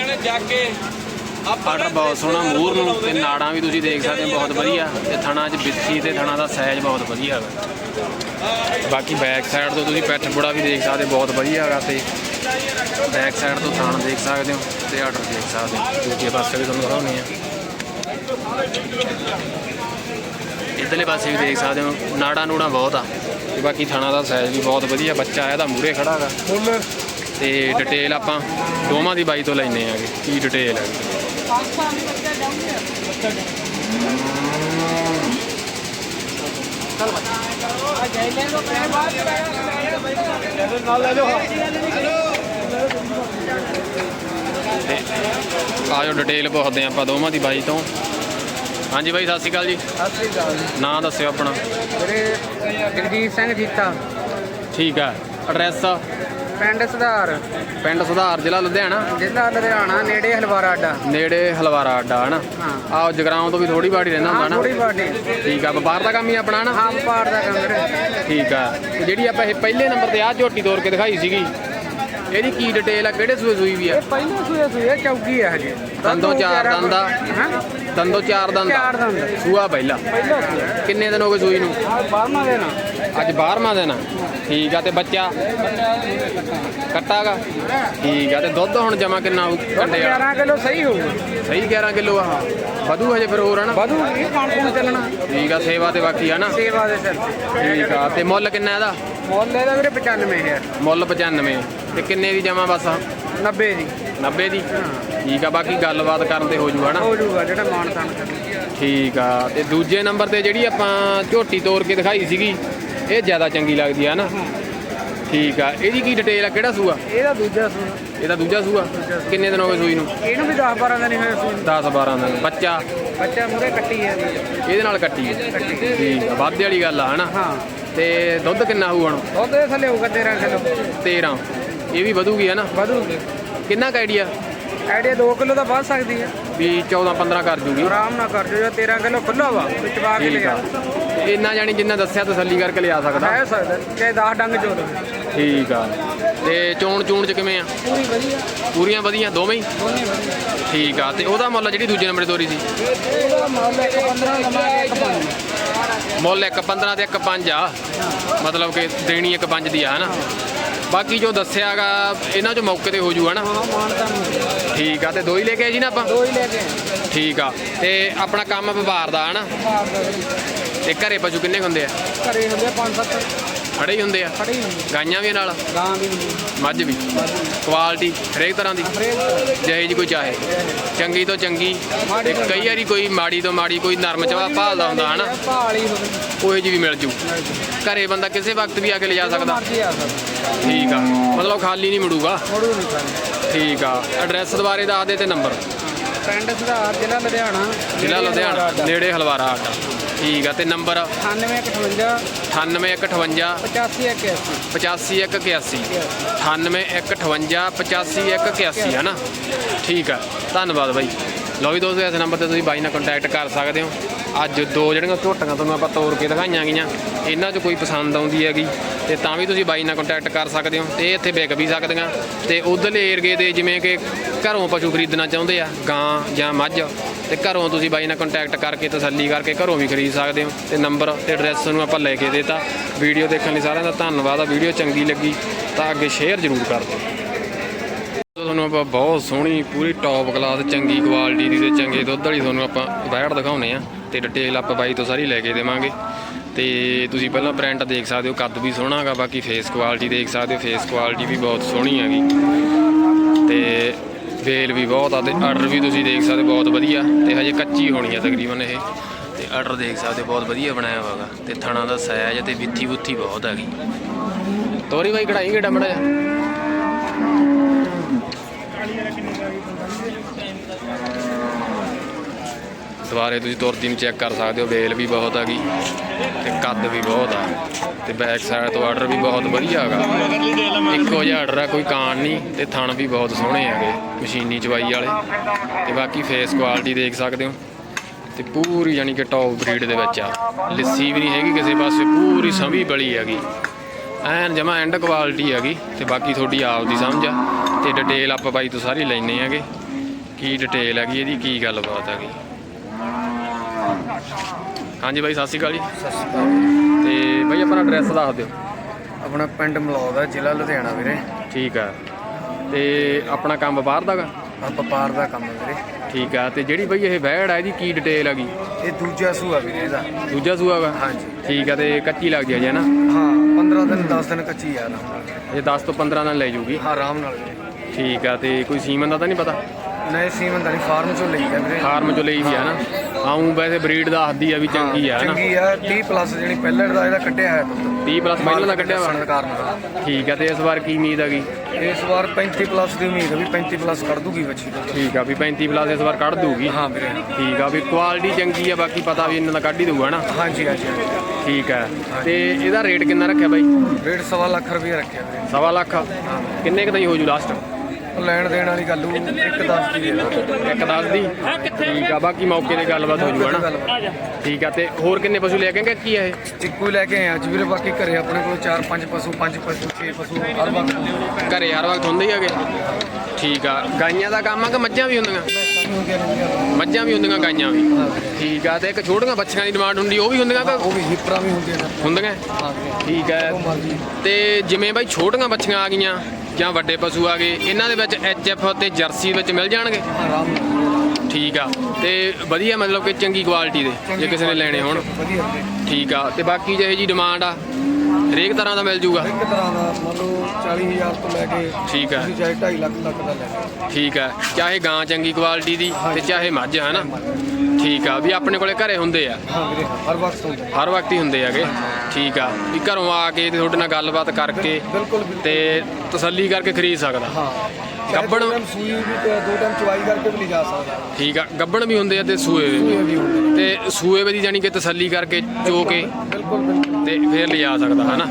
ਆਰਡਰ ਬਹੁਤ ਸੋਹਣਾ ਮੂਰ ਨੂੰ ਤੇ ਨਾੜਾਂ ਵੀ ਤੁਸੀਂ ਦੇਖ ਸਕਦੇ ਹੋ ਬਹੁਤ ਵਧੀਆ। ਤੇ ਥਣਾ 'ਚ ਬਿੱਥੀ ਤੇ ਥਣਾ ਦਾ ਸਾਈਜ਼ ਬਹੁਤ ਵਧੀਆ ਹੈਗਾ ਬਾਕੀ ਬੈਕ ਸਾਈਡ ਤੋਂ ਤੁਸੀਂ ਪੈਠ ਬੁੜਾ ਵੀ ਦੇਖ ਸਕਦੇ ਹੋ, ਬਹੁਤ ਵਧੀਆ ਹੈਗਾ ਤੇ ਬੈਕ ਸਾਈਡ ਤੋਂ ਥਾਣ ਦੇਖ ਸਕਦੇ ਹੋ ਤੇ ਆਰਡਰ ਦੇਖ ਸਕਦੇ ਹੋ। ਦੂਜੇ ਪਾਸੇ ਵੀ ਤੁਹਾਨੂੰ ਦਿਖਾਉਂਦੇ ਆ ਇਧਰਲੇ ਪਾਸੇ ਵੀ ਦੇਖ ਸਕਦੇ ਹੋ, ਨਾੜਾ ਨੂੜਾਂ ਬਹੁਤ ਆ। ਤੇ ਬਾਕੀ ਥਾਣਾ ਦਾ ਸਾਈਜ਼ ਵੀ ਬਹੁਤ ਵਧੀਆ, ਬੱਚਾ ਇਹਦਾ ਮੂਰੇ ਖੜਾ ਹੈਗਾ। ਤੇ ਡਿਟੇਲ ਆਪਾਂ ਦੋਵਾਂ ਦੀ ਬਾਈ ਤੋਂ ਲੈਣੇ ਆਗੇ ਕੀ ਡਿਟੇਲ ਹੈ ਨਾਲ ਲੈ ਆਜੋ ਡਿਟੇਲ ਪੁੱਛਦੇ ਹਾਂ ਆਪਾਂ ਦੋਵਾਂ ਦੀ ਬਾਈ ਤੋਂ ਹਾਂਜੀ ਬਾਈ ਸਤਿ ਸ਼੍ਰੀ ਅਕਾਲ ਜੀ। ਸਤਿ ਸ੍ਰੀ ਅਕਾਲ ਨਾਂ ਦੱਸਿਓ ਆਪਣਾ। ਮੇਰੇ ਜਗਜੀਤ ਸਿੰਘ ਜੀਤਾ। ਠੀਕ ਆ। ਐਡਰੈਸ? ਪਿੰਡ ਸੁਧਾਰ। ਪਿੰਡ ਸੁਧਾਰ ਜ਼ਿਲ੍ਹਾ ਲੁਧਿਆਣਾ? ਜ਼ਿਲ੍ਹਾ ਲੁਧਿਆਣਾ ਨੇੜੇ ਹਲਵਾਰਾ ਅੱਡਾ। ਨੇੜੇ ਹਲਵਾਰਾ ਅੱਡਾ ਹਨਾ? ਆਹ ਜਗਰਾਉਂ ਤੋਂ ਵੀ ਥੋੜੀ ਬਾੜੀ ਰਹਿੰਦਾ ਹੁੰਦਾ ਨਾ ਥੋੜੀ ਬਾਡੀ ਠੀਕ ਆ ਵਪਾਰ ਦਾ ਕੰਮ ਹੀ ਆਪਣਾ ਨਾ ਹਾਂ ਵਪਾਰ ਦਾ ਕੰਮ ਵੀਰੇ। ਠੀਕ ਆ। ਤੇ ਜਿਹੜੀ ਆਪਾਂ ਇਹ ਪਹਿਲੇ ਨੰਬਰ ਤੇ ਆਹ ਝੋਟੀ ਤੋੜ ਕੇ ਦਿਖਾਈ ਸੀਗੀ ਇਹਦੀ ਕੀ ਡਿਟੇਲ ਆ ਕਿਹੜੇ ਸੂਏ ਸੂਈ ਵੀ ਆ? ਇਹ ਪਹਿਲੇ ਸੂਏ ਸੂਏ ਚੌਕੀ ਹੈ ਹਜੇ। ਦੰਦੋਂ ਚਾਰ ਦੰਦ ਆ। ਹਾਂ? ਦੰਦੋਂ ਚਾਰ ਦੰਦ ਆ। ਚਾਰ ਦੰਦ। ਸੂਆ ਪਹਿਲਾ। ਕਿੰਨੇ ਦਿਨ ਹੋ ਗਏ ਸੂਈ ਨੂੰ? ਆ ਬਾਰਮਾ ਦੇਣਾ ਅੱਜ 12ਵਾਂ ਦਿਨ ਆ। ਠੀਕ ਆ ਤੇ ਬੱਚਾ? ਕੱਟਾਗਾ ਠੀਕ ਆ ਤੇ ਦੁੱਧ ਹੁਣ ਜਮਾ ਕਿੰਨਾ ਆਊ ਕੰਡੇ ਵਾਲਾ 11 ਕਿਲੋ ਸਹੀ ਹੋਊ ਸਹੀ 11 ਕਿਲੋ ਆ। ਵਧੂ ਹਜੇ ਫਿਰ ਹੋਰ ਹਨਾ? ਵਧੂ ਇਹ ਕੌਣ ਕੌਣ ਚੱਲਣਾ। ਠੀਕ ਆ ਸੇਵਾ ਤੇ ਬਾਕੀ ਹਨਾ? ਸੇਵਾ ਦੇ ਸਿਰ ਠੀਕ ਆ ਤੇ ਮੁੱਲ ਕਿੰਨਾ ਇਹਦਾ? ਮੁੱਲ ਇਹਦਾ ਵੀਰੇ 95000 ਮੁੱਲ 95 ਤੇ ਕਿੰਨੇ ਦੀ ਜਮਾ ਬਸ 90 ਦੀ। 90 ਦੀ? ਠੀਕ ਆ ਬਾਕੀ ਗੱਲਬਾਤ ਕਰਨ ਤੇ ਹੋ ਜੂ ਹਨਾ ਹੋ ਜਾਊਗਾ ਜਿਹੜਾ ਮਾਨ ਤਾਨ ਠੀਕ ਆ ਤੇ ਦੂਜੇ ਨੰਬਰ ਤੇ ਜਿਹੜੀ ਆਪਾਂ ਝੋਟੀ ਤੋੜ ਕੇ ਦਿਖਾਈ ਸੀਗੀ ਇਹ ਜ਼ਿਆਦਾ ਚੰਗੀ ਲੱਗਦੀ ਆ ਨਾ? ਠੀਕ ਆ ਇਹਦੀ ਕੀ ਡਿਟੇਲ ਆ ਕਿਹੜਾ ਸੂਆ? ਇਹਦਾ ਦੂਜਾ ਸੂਆ। ਇਹਦਾ ਦੂਜਾ ਸੂਆ? ਕਿੰਨੇ ਦਿਨ ਹੋ ਗਏ ਸੂਈ ਨੂੰ? ਇਹਨੂੰ ਵੀ 10 12 ਦਿਨ ਹੋਏ ਸੂਈ 10 12 ਦਿਨ। ਬੱਚਾ? ਬੱਚਾ ਮੂਰੇ ਕੱਟੀ ਹੈ ਇਹਦੇ। ਨਾਲ ਕੱਟੀ। ਠੀਕ ਆ ਵਾਧੇ ਵਾਲੀ ਗੱਲ ਆ ਹਨਾ? ਹਾਂ। ਤੇ ਦੁੱਧ ਕਿੰਨਾ ਹੋਊ ਹੁਣ? ਦੁੱਧ ਥੱਲੇ ਹੋਊਗਾ 13 ਕਿਲੋ। 13 ਇਹ ਵੀ ਵਧੂਗੀ ਹਨਾ? ਵਧੂਗੀ। ਕਿੰਨਾ ਕੁ ਆਈਡੀਆ ਐਡੇ 2 ਕਿਲੋ ਤਾਂ ਵੱਧ ਸਕਦੀ ਹੈ। ਵੀ 14 15 ਕਰ ਜੂਗੀ। ਆਰਾਮ ਨਾਲ ਕਰ ਜੋ 13 ਕਿਲੋ ਖੁੱਲਾ ਵਾ ਵਿੱਚ ਪਾ ਕੇ ਆ। ਤੇ ਇੰਨਾ ਜਾਨੀ ਜਿੰਨਾ ਦੱਸਿਆ ਤਸੱਲੀ ਕਰਕੇ ਲਿਆ ਸਕਦਾ। ਹੈ ਸਕਦਾ ਚਾਹੇ 10 ਡੰਗ ਚੋ ਠੀਕ ਆ। ਤੇ ਚੋਣ ਚੂਣ ਚ ਕਿਵੇਂ ਆ? ਪੂਰੀ ਵਧੀਆ। ਪੂਰੀਆਂ ਵਧੀਆ ਦੋਵੇਂ ਹੀ? ਦੋਨੇ ਵਧੀਆ। ਠੀਕ ਆ ਤੇ ਉਹਦਾ ਮੁੱਲ ਜਿਹੜੀ ਦੂਜੇ ਨੰਬਰ ਤੋਰੀ ਸੀ? ਮੁੱਲ ਇੱਕ 15 ਲਵਾਂਗੇ ਇੱਕ 5 ਮੁੱਲ ਇੱਕ 15 ਤੇ ਇੱਕ 5 ਆ। ਮਤਲਬ ਕਿ ਦੇਣੀ ਇੱਕ 5 ਦੀ ਆ ਹਨਾ? ਬਾਕੀ ਜੋ ਦੱਸਿਆਗਾ ਇਹਨਾਂ ਚੋਂ ਮੌਕੇ ਤੇ ਹੋ ਜੂ ਹਨਾ ਤਾਂ ਠੀਕ ਆ ਤੇ ਦੋ ਹੀ ਲੈ ਕੇ ਆਏ ਜੀ ਨਾ ਆਪਾਂ? ਦੋ ਹੀ ਲੈ ਕੇ। ਠੀਕ ਆ ਤੇ ਆਪਣਾ ਕੰਮ ਵਪਾਰ ਦਾ ਹਨਾ। ਤੇ ਘਰੇ ਪਸ਼ੂ ਕਿੰਨੇ ਹੁੰਦੇ ਆ? ਘਰੇ ਹੁੰਦੇ 5-7 ਖੜੇ ਹੀ ਹੁੰਦੇ ਆ। ਖੜੀ ਹੁੰਦੀ ਗਾਈਆਂ ਵੀ ਨਾਲ? ਗਾਂ ਵੀ ਹੁੰਦੀ ਮੱਝ ਵੀ? ਕੁਆਲਿਟੀ ਹਰੇਕ ਤਰ੍ਹਾਂ ਦੀ? ਜਿਹੇ ਜੀ ਕੋਈ ਚਾਹੇ। ਚੰਗੀ ਤੋਂ ਚੰਗੀ ਤੇ ਕਈ ਵਾਰੀ ਕੋਈ ਮਾੜੀ ਤੋਂ ਮਾੜੀ ਕੋਈ ਨਰਮ ਚਵਾ ਭਾਲਦਾ ਹੁੰਦਾ ਹਨਾ? ਭਾਲੀ ਹੋਵੇ ਉਹੇ ਜੀ ਵੀ ਮਿਲ ਜੂ। ਘਰੇ ਬੰਦਾ ਕਿਸੇ ਵਕਤ ਵੀ ਆ ਕੇ ਲਿਜਾ ਸਕਦਾ। ਠੀਕ ਆ। ਮਤਲਬ ਖਾਲੀ ਨਹੀਂ ਮੁੜੂਗਾ। ਮੋੜੂ ਨਹੀਂ ਠੀਕ ਆ। ਐਡਰੈਸ ਦੁਬਾਰੇ ਦੱਸ ਦੇ ਤੇ ਨੰਬਰ। ਪਿੰਡ ਸੁਧਾਰ ਜ਼ਿਲ੍ਹਾ ਲੁਧਿਆਣਾ। ਜ਼ਿਲ੍ਹਾ ਲੁਧਿਆਣਾ ਨੇੜੇ ਹਲਵਾਰਾ ਆਟਾ ਠੀਕ ਆ ਤੇ ਨੰਬਰ? 9858 9858 8581 85181 9815 85181 ਹੈ ਨਾ ਠੀਕ ਆ ਧੰਨਵਾਦ ਬਾਈ। ਲਓ ਵੀ ਦੋਸਤੋ ਇਸ ਨੰਬਰ ਤੇ ਤੁਸੀਂ ਬਾਈ ਨਾਲ ਕੰਟੈਕਟ ਕਰ ਸਕਦੇ ਹੋ। ਅੱਜ ਦੋ ਜਿਹੜੀਆਂ ਝੋਟੀਆਂ ਤੁਹਾਨੂੰ ਆਪਾਂ ਤੋੜ ਕੇ ਦਿਖਾਈਆਂ ਗਈਆਂ, ਇਹਨਾਂ 'ਚ ਕੋਈ ਪਸੰਦ ਆਉਂਦੀ ਹੈਗੀ, ਤੇ ਤਾਂ ਵੀ ਤੁਸੀਂ ਬਾਈ ਨਾਲ ਕੰਟੈਕਟ ਕਰ ਸਕਦੇ ਹੋ, ਤੇ ਇੱਥੇ ਵਿਕ ਵੀ ਸਕਦੀਆਂ, ਤੇ ਉਧਰਲੇ ਏਰੀਏ ਦੇ ਜਿਵੇਂ ਕਿ ਘਰੋਂ ਪਸ਼ੂ ਖਰੀਦਣਾ ਚਾਹੁੰਦੇ ਆ, ਗਾਂ ਜਾਂ ਮੱਝ, ਤੇ ਘਰੋਂ ਤੁਸੀਂ ਬਾਈ ਨਾਲ ਕੰਟੈਕਟ ਕਰਕੇ ਤਸੱਲੀ ਕਰਕੇ ਘਰੋਂ ਵੀ ਖਰੀਦ ਸਕਦੇ ਹੋ, ਤੇ ਨੰਬਰ ਤੇ ਐਡਰੈਸ ਨੂੰ ਆਪਾਂ ਲੈ ਕੇ ਦੇਤਾ। ਵੀਡੀਓ ਦੇਖਣ ਲਈ ਸਾਰਿਆਂ ਦਾ ਧੰਨਵਾਦ, ਆ ਵੀਡੀਓ ਚੰਗੀ ਲੱਗੀ ਤਾਂ ਅੱਗੇ ਸ਼ੇਅਰ ਜ਼ਰੂਰ ਕਰ ਦਿਓ। ਤੁਹਾਨੂੰ ਆਪਾਂ ਬਹੁਤ ਸੋਹਣੀ ਪੂਰੀ ਟੌਪ ਕਲਾਸ ਚੰਗੀ ਕੁਆਲਿਟੀ ਦੀ ਤੇ ਚੰਗੇ ਦੁੱਧ ਵਾਲੀ ਤੁਹਾਨੂੰ ਆਪਾਂ ਵੈੜ ਦਿਖਾਉਨੇ ਆ ਤੇ ਡਿਟੇਲ ਆਪਾਂ ਬਾਈ ਤੋਂ ਸਾਰੀ ਲੈ ਕੇ ਦੇਵਾਂਗੇ। ਤੇ ਤੁਸੀਂ ਪਹਿਲਾਂ ਪ੍ਰਿੰਟ ਦੇਖ ਸਕਦੇ ਹੋ, ਕੱਦ ਵੀ ਸੋਹਣਾ ਹੈਗਾ, ਬਾਕੀ ਫੇਸ ਕੁਆਲਿਟੀ ਦੇਖ ਸਕਦੇ ਹੋ ਫੇਸ ਕੁਆਲਿਟੀ ਵੀ ਬਹੁਤ ਸੋਹਣੀ ਹੈਗੀ। ਤੇ ਵੇਲ ਵੀ ਬਹੁਤ ਆ ਤੇ ਆਰਡਰ ਵੀ ਤੁਸੀਂ ਦੇਖ ਸਕਦੇ ਬਹੁਤ ਵਧੀਆ। ਤੇ ਹਜੇ ਕੱਚੀ ਹੋਣੀ ਆ ਤਕਰੀਬਨ ਇਹ। ਤੇ ਆਰਡਰ ਦੇਖ ਸਕਦੇ ਹੋ, ਬਹੁਤ ਵਧੀਆ ਬਣਾਇਆ ਹੋਗਾ। ਤੇ ਥਣਾ ਦਾ ਸਾਈਜ਼ ਤੇ ਵਿੱਥੀ ਬੁੱਥੀ ਬਹੁਤ ਹੈਗੀ। ਤੋਰੀ ਬਾਈ, ਕਢਾਈ ਕਿਹੜਾ ਮੜਾ ਜਾ ਦੁਬਾਰੇ ਤੁਸੀਂ ਤੁਰਦੀ ਨੂੰ ਚੈੱਕ ਕਰ ਸਕਦੇ ਹੋ, ਵੇਲ ਵੀ ਬਹੁਤ ਹੈਗੀ ਤੇ ਕੱਦ ਵੀ ਬਹੁਤ ਆ ਤੇ ਬੈਕ ਸਾਈਡ ਤੋਂ ਆਰਡਰ ਵੀ ਬਹੁਤ ਵਧੀਆ ਹੈਗਾ। ਇੱਕੋ ਜਿਹਾ ਆਰਡਰ ਆ, ਕੋਈ ਕਾਣ ਨਹੀਂ ਤੇ ਥਣ ਵੀ ਬਹੁਤ ਸੋਹਣੇ ਹੈਗੇ, ਮਸ਼ੀਨੀ ਚਵਾਈ ਵਾਲੇ ਤੇ ਬਾਕੀ ਫੇਸ ਕੁਆਲਿਟੀ ਦੇਖ ਸਕਦੇ ਹੋ ਤੇ ਪੂਰੀ ਯਾਨੀ ਕਿ ਟੌਪ ਬਰੀਡ ਦੇ ਵਿੱਚ ਆ। ਲੱਸੀ ਵੀ ਨਹੀਂ ਹੈਗੀ ਕਿਸੇ ਪਾਸੇ, ਪੂਰੀ ਸੰਭੀ ਬਲੀ ਹੈਗੀ। ਐਨ ਜਮਾ ਐਂਡ ਕੁਆਲਿਟੀ ਹੈਗੀ ਤੇ ਬਾਕੀ ਤੁਹਾਡੀ ਆਪ ਦੀ ਸਮਝ ਆ। ਤੇ ਡਿਟੇਲ ਆਪਾਂ ਬਾਈ ਤੋਂ ਸਾਰੀ ਲੈਣੇ ਹੈਗੇ। ਕੀ ਡਿਟੇਲ ਹੈਗੀ ਇਹਦੀ ਕੀ ਗੱਲਬਾਤ ਹੈਗੀ। ਹਾਂਜੀ ਬਾਈ ਸਤਿ ਸ਼੍ਰੀ ਅਕਾਲ ਜੀ। ਸਤਿ ਸ਼੍ਰੀ ਅਕਾਲ ਤੇ ਬਾਈ ਆਪਣਾ ਐਡਰੈਸ ਦੱਸ ਦਿਓ। ਆਪਣਾ ਪਿੰਡ ਮਲੌਦ ਹੈ ਜ਼ਿਲ੍ਹਾ ਲੁਧਿਆਣਾ ਵੀਰੇ। ਠੀਕ ਆ। ਤੇ ਆਪਣਾ ਕੰਮ ਬਾਹਰ ਦਾਗਾ ਆ ਵਪਾਰ ਦਾ ਕੰਮ ਹੈ ਵੀਰੇ। ਠੀਕ ਆ ਤੇ ਜਿਹੜੀ ਬਈ ਇਹ ਵੈੜ ਆ ਇਹਦੀ ਕੀ ਡਿਟੇਲ ਹੈਗੀ? ਇਹ ਦੂਜਾ ਸੂਆ ਵੀਰੇ ਇਹਦਾ। ਦੂਜਾ ਸੂਆ ਵਾ? ਹਾਂਜੀ। ਠੀਕ ਆ ਤੇ ਕੱਚੀ ਲੱਗਦੀ ਹੈ ਜੀ ਨਾ? ਹਾਂ 15 ਦਿਨ 10 ਦਿਨ ਕੱਚੀ ਆ ਆਰਾਮ ਨਾਲ ਇਹ 10 ਤੋਂ 15 ਦਿਨ ਲੈ ਜੂਗੀ? ਹਾਂ ਆਰਾਮ ਨਾਲ। ਵੀਰੇ ਠੀਕ ਆ ਤੇ ਕੋਈ ਸੀਮਨ ਦਾ ਤਾਂ ਨਹੀਂ ਪਤਾ? ਨਹੀਂ ਸੀਮਨ ਦਾ ਨਹੀਂ ਫਾਰਮ ਚੋਂ ਲਈ ਆ ਵੀਰੇ। ਫਾਰਮ ਚੋਂ ਲਈ ਵੀ ਆ ਨਾ। ਆਉਂ ਵੈਸੇ ਬਰੀਡ ਦਾ ਹੱਦੀ ਆ ਵੀ ਚੰਗੀ ਆ ਹਨਾ ਚੰਗੀ ਆ 30 ਪਲੱਸ ਜਿਹੜੀ ਪਹਿਲੇ ਦਾ ਇਹਦਾ ਕੱਢਿਆ ਹੈ 30 ਪਲੱਸ ਪਹਿਲਾਂ ਦਾ ਕੱਢਿਆ ਵਾ ਸਰਕਾਰ ਨੇ ਠੀਕ ਆ ਤੇ ਇਸ ਵਾਰ ਕੀ ਉਮੀਦ ਹੈਗੀ? ਇਸ ਵਾਰ 35 ਪਲੱਸ ਦੀ ਉਮੀਦ ਹੈ ਵੀ 35 ਪਲੱਸ ਕੱਢ ਦੂਗੀ ਬੱਚੀ ਠੀਕ ਆ ਵੀ 35 ਪਲੱਸ ਇਸ ਵਾਰ ਕੱਢ ਦੂਗੀ। ਹਾਂ ਵੀਰੇ। ਠੀਕ ਆ ਵੀ ਕੁਆਲਿਟੀ ਚੰਗੀ ਆ ਬਾਕੀ ਪਤਾ ਵੀ ਇਹਨਾਂ ਦਾ ਕੱਢ ਹੀ ਦੂਗਾ ਨਾ। ਹਾਂਜੀ ਹਾਂਜੀ। ਠੀਕ ਆ ਤੇ ਇਹਦਾ ਰੇਟ ਕਿੰਨਾ ਰੱਖਿਆ ਬਾਈ? ਰੇਟ ਸਵਾ ਲੱਖ ਰੁਪਏ ਰੱਖਿਆ ਵੀਰੇ। ਸਵਾ ਲੱਖ। ਕਿੰਨੇ ਕੁ ਤਾਈਂ ਹੋ ਜੂ ਲਾਸਟ ਲੈਣ ਦੇਣ ਵਾਲੀ ਗੱਲ ਉਹ ਇੱਕ ਦਸ ਦੀ ਦਾਂਗੇ। ਇੱਕ ਦੱਸ ਦੀ? ਠੀਕ ਆ ਬਾਕੀ ਮੌਕੇ ਤੇ ਗੱਲਬਾਤ ਹੋ ਜੂ ਹਨਾ? ਠੀਕ ਆ ਤੇ ਹੋਰ ਕਿੰਨੇ ਪਸ਼ੂ ਲੈ ਕੇ ਕੀ ਆ ਇਹ? ਚਿੱਕੂ ਹੀ ਲੈ ਕੇ ਆਏ ਅੱਜ ਵੀਰੇ ਬਾਕੀ ਘਰੇ ਆਪਣੇ ਕੋਲ 4-5 ਪਸ਼ੂ 5 ਪਸ਼ੂ 6 ਪਸ਼ੂ ਹਰ ਵਕਤ। ਘਰੇ ਹਰ ਵਕਤ ਹੁੰਦੇ ਹੀ ਠੀਕ ਆ ਗਾਈਆਂ ਦਾ ਕੰਮ ਆ ਕਿ ਮੱਝਾਂ ਵੀ ਹੁੰਦੀਆਂ? ਮੱਝਾਂ ਵੀ ਹੁੰਦੀਆਂ ਗਾਈਆਂ ਵੀ? ਹਾਂ ਠੀਕ ਆ ਤੇ ਇੱਕ ਛੋਟੀਆਂ ਬੱਚੀਆਂ ਦੀ ਡਿਮਾਂਡ ਹੁੰਦੀ ਉਹ ਵੀ ਹੁੰਦੀਆਂ ਕਿ ਉਹ ਵੀ ਹਿਪਰਾਂ ਵੀ ਹੁੰਦੀਆਂ ਹੁੰਦੀਆਂ? ਹਾਂ। ਠੀਕ ਹੈ ਤੇ ਜਿਵੇਂ ਬਾਈ ਛੋਟੀਆਂ ਬੱਚੀਆਂ ਆ ਗਈਆਂ ਜਾਂ ਵੱਡੇ ਪਸ਼ੂ ਆ ਗਏ ਇਹਨਾਂ ਦੇ ਵਿੱਚ ਐਚਐਫ ਤੇ ਜਰਸੀ ਵਿੱਚ ਮਿਲ ਜਾਣਗੇ? ਠੀਕ ਆ ਤੇ ਵਧੀਆ ਮਤਲਬ ਕਿ ਚੰਗੀ ਕੁਆਲਿਟੀ ਦੇ ਜੇ ਕਿਸੇ ਨੇ ਲੈਣੇ ਹੋਣ। ਠੀਕ ਆ ਤੇ ਬਾਕੀ ਜਿਹੇ ਜੀ ਡਿਮਾਂਡ ਆ ਹਰੇਕ ਤਰ੍ਹਾਂ ਦਾ ਮਿਲ ਜੂਗਾ? ਇੱਕ ਤਰ੍ਹਾਂ ਦਾ ਮੰਨ ਲਓ 40000 ਤੋਂ ਲੈ ਕੇ ਠੀਕ ਹੈ ਤੁਸੀਂ ਚਾਹੇ 2.5 ਲੱਖ ਤੱਕ ਦਾ ਲੈ ਠੀਕ ਆ ਚਾਹੇ ਗਾਂ ਚੰਗੀ ਕੁਆਲਿਟੀ ਦੀ ਤੇ ਚਾਹੇ ਮੱਝ ਹੈ ਨਾ? ਠੀਕ ਆ ਵੀ ਆਪਣੇ ਕੋਲੇ ਘਰੇ ਹੁੰਦੇ ਆ। ਹਾਂ ਵੀਰੇ ਹਰ ਵਕਤ ਹੁੰਦਾ ਹਰ ਵਕਤ ਹੀ ਹੁੰਦੇ ਹੈਗੇ। ਠੀਕ ਆ ਵੀ ਘਰੋਂ ਆ ਕੇ ਤੇ ਤੁਹਾਡੇ ਨਾਲ ਗੱਲਬਾਤ ਕਰਕੇ ਬਿਲਕੁਲ ਬਿਲਕੁਲ। ਤੇ ਤਸੱਲੀ ਕਰਕੇ ਖਰੀਦ ਸਕਦਾ। ਹਾਂ। ਗੱਬੜ- ਸੂਈ ਵੀ ਤੇ ਦੋ ਟਾਈਮ ਚਵਾਈ ਕਰਕੇ ਵੀ ਜਾ ਸਕਦਾ। ਠੀਕ ਆ ਗੱਬਣ ਵੀ ਹੁੰਦੇ ਆ ਤੇ ਸੂਏ ਵੀ। ਸੂਏ ਵੀ ਹੁੰਦੇ ਤੇ ਸੂਏ ਵੀ ਦੀ ਜਾਨੀ ਕਿ ਤਸੱਲੀ ਕਰਕੇ ਚੋ ਕੇ ਬਿਲਕੁਲ ਬਿਲਕੁਲ ਤੇ ਫੇਰ ਲਿਜਾ ਸਕਦਾ ਹਨਾ?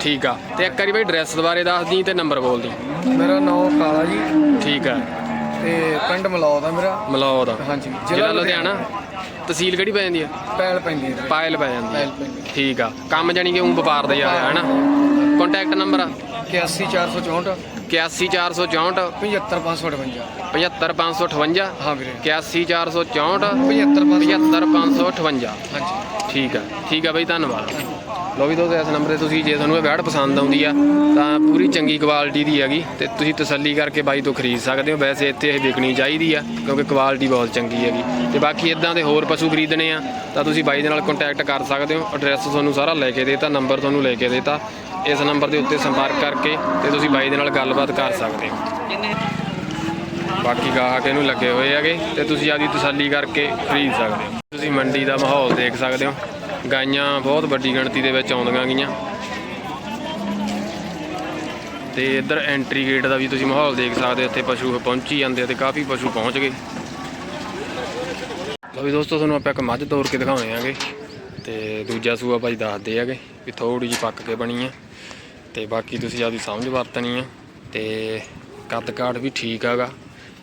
ਠੀਕ ਆ। ਤੇ ਇੱਕ ਵਾਰੀ ਬਈ ਡਰੈਸ ਬਾਰੇ ਦੱਸ ਦੀ ਤੇ ਨੰਬਰ ਬੋਲ ਦੀ। ਮੇਰਾ ਨਾਮ ਕਾਲਾ ਜੀ। ਠੀਕ ਆ। ਤੇ ਪਿੰਡ ਮਲੌਦ ਆ ਮੇਰਾ। ਮਲੌਦ ਹਾਂਜੀ ਜ਼ਿਲ੍ਹਾ ਲੁਧਿਆਣਾ। ਤਹਿਸੀਲ ਕਿਹੜੀ ਪੈ ਜਾਂਦੀ ਆ? ਪੈਲ ਪੈਂਦੀ ਹੈ ਪਾਇਲ ਪੈ ਜਾਂਦੀ ਪੈਲ ਆ। ਪੈਂਦੀ ਠੀਕ ਆ। ਕੰਮ ਜਾਨੀ ਕਿ ਉਹ ਵਪਾਰ ਦਾ ਹੀ ਆ ਹਨਾ? ਕੰਟੈਕਟ ਨੰਬਰ 81464 81464 75558 75558 ਹਾਂ ਵੀਰੇ। 81464 75558 75558 ਹਾਂਜੀ। ਠੀਕ ਆ। ਠੀਕ ਆ ਬਈ ਧੰਨਵਾਦ। ਲੋ ਵੀ ਦੋਸਤੋ, ਇਸ ਨੰਬਰ ਤੇ ਤੁਸੀਂ ਜੇ ਤੁਹਾਨੂੰ ਇਹ ਵੈੜ ਪਸੰਦ ਆਉਂਦੀ ਆ, ਤਾਂ ਪੂਰੀ ਚੰਗੀ ਕੁਆਲਿਟੀ ਦੀ ਹੈਗੀ ਤੇ ਤੁਸੀਂ ਤਸੱਲੀ ਕਰਕੇ ਬਾਈ ਤੋਂ ਖਰੀਦ ਸਕਦੇ ਹੋ। ਵੈਸੇ ਇੱਥੇ ਇਹ ਵਿਕਣੀ ਚਾਹੀਦੀ ਆ, ਕਿਉਂਕਿ ਕੁਆਲਿਟੀ ਬਹੁਤ ਚੰਗੀ ਹੈਗੀ। ਤੇ ਬਾਕੀ ਇਦਾਂ ਦੇ ਹੋਰ ਪਸ਼ੂ ਖਰੀਦਣੇ ਆ, ਤਾਂ ਤੁਸੀਂ ਬਾਈ ਦੇ ਨਾਲ ਕੰਟੈਕਟ ਕਰ ਸਕਦੇ ਹੋ। ਐਡਰੈਸ ਤੁਹਾਨੂੰ ਸਾਰਾ ਲੈ ਕੇ ਦੇਤਾ, ਨੰਬਰ ਤੁਹਾਨੂੰ ਲੈ ਕੇ ਦੇਤਾ। ਇਸ ਨੰਬਰ ਦੇ ਉੱਤੇ ਸੰਪਰਕ ਕਰਕੇ ਤੇ ਤੁਸੀਂ ਬਾਈ ਦੇ ਨਾਲ ਗੱਲਬਾਤ ਕਰ ਸਕਦੇ ਹੋ। ਬਾਕੀ ਗਾਹਕ ਇਹਨੂੰ ਲੱਗੇ ਹੋਏ ਹੈਗੇ ਤੇ ਤੁਸੀਂ ਆਪਦੀ ਤਸੱਲੀ ਕਰਕੇ ਖਰੀਦ ਸਕਦੇ ਹੋ। ਤੁਸੀਂ ਮੰਡੀ ਦਾ ਮਾਹੌਲ ਦੇਖ ਸਕਦੇ ਹੋ। ਗਾਈਆਂ ਬਹੁਤ ਵੱਡੀ ਗਿਣਤੀ ਦੇ ਵਿੱਚ ਆਉਂਦੀਆਂ ਗਈਆਂ। ਤੇ ਇੱਧਰ ਐਂਟਰੀ ਗੇਟ ਦਾ ਵੀ ਤੁਸੀਂ ਮਾਹੌਲ ਦੇਖ ਸਕਦੇ ਹੋ, ਇੱਥੇ ਪਸ਼ੂ ਪਹੁੰਚੀ ਜਾਂਦੇ ਆ ਤੇ ਕਾਫੀ ਪਸ਼ੂ ਪਹੁੰਚ ਗਏ। ਲਓ ਵੀ ਦੋਸਤੋ, ਤੁਹਾਨੂੰ ਆਪਾਂ ਇੱਕ ਮੱਝ ਤੋੜ ਕੇ ਦਿਖਾਉਣੇ ਆਂਗੇ ਤੇ ਦੂਜਾ ਸੂਆ ਭਾਈ ਦੱਸਦੇ ਹੈਗੇ ਵੀ ਥੋੜੀ ਜਿਹੀ ਪੱਕ ਕੇ ਬਣੀ ਆ। ਤੇ ਬਾਕੀ ਤੁਸੀਂ ਆਪਦੀ ਸਮਝ ਵਰਤਣੀ ਆ। ਤੇ ਕੱਦ ਕਾਠ ਵੀ ਠੀਕ ਹੈਗਾ।